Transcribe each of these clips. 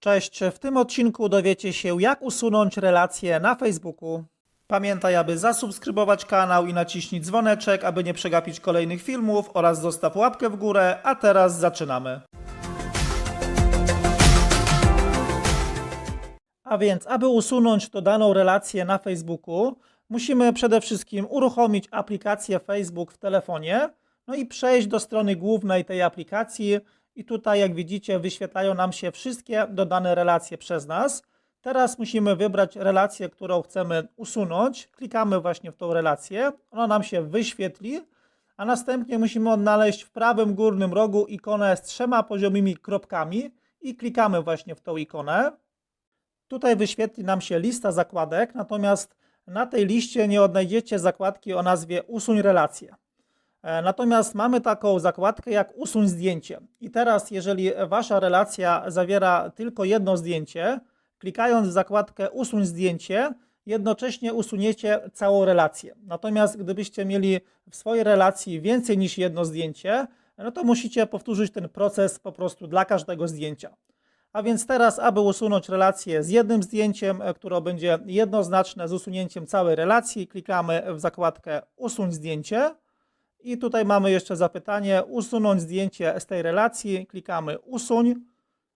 Cześć, w tym odcinku dowiecie się jak usunąć relacje na Facebooku. Pamiętaj, aby zasubskrybować kanał i naciśnij dzwoneczek, aby nie przegapić kolejnych filmów oraz zostaw łapkę w górę, a teraz zaczynamy. A więc, aby usunąć dodaną relację na Facebooku, musimy przede wszystkim uruchomić aplikację Facebook w telefonie, no i przejść do strony głównej tej aplikacji. I tutaj, jak widzicie, wyświetlają nam się wszystkie dodane relacje przez nas. Teraz musimy wybrać relację, którą chcemy usunąć. Klikamy właśnie w tą relację, ona nam się wyświetli, a następnie musimy odnaleźć w prawym górnym rogu ikonę z trzema poziomymi kropkami i klikamy właśnie w tą ikonę. Tutaj wyświetli nam się lista zakładek, natomiast na tej liście nie odnajdziecie zakładki o nazwie Usuń relacje. E, Natomiast mamy taką zakładkę jak Usuń zdjęcie. I teraz, jeżeli wasza relacja zawiera tylko jedno zdjęcie, klikając w zakładkę Usuń zdjęcie, jednocześnie usuniecie całą relację. Natomiast gdybyście mieli w swojej relacji więcej niż jedno zdjęcie, no to musicie powtórzyć ten proces po prostu dla każdego zdjęcia. A więc teraz, aby usunąć relację z jednym zdjęciem, e, które będzie jednoznaczne z usunięciem całej relacji, klikamy w zakładkę Usuń zdjęcie. I tutaj mamy jeszcze zapytanie: usunąć zdjęcie z tej relacji. Klikamy usuń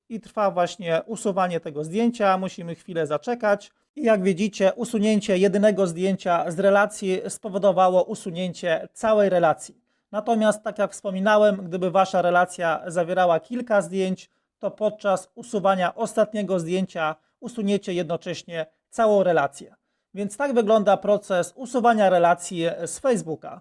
i trwa właśnie usuwanie tego zdjęcia. Musimy chwilę zaczekać. I jak widzicie, usunięcie jedynego zdjęcia z relacji spowodowało usunięcie całej relacji. Natomiast, tak jak wspominałem, gdyby wasza relacja zawierała kilka zdjęć, to podczas usuwania ostatniego zdjęcia usuniecie jednocześnie całą relację. Więc tak wygląda proces usuwania relacji z Facebooka.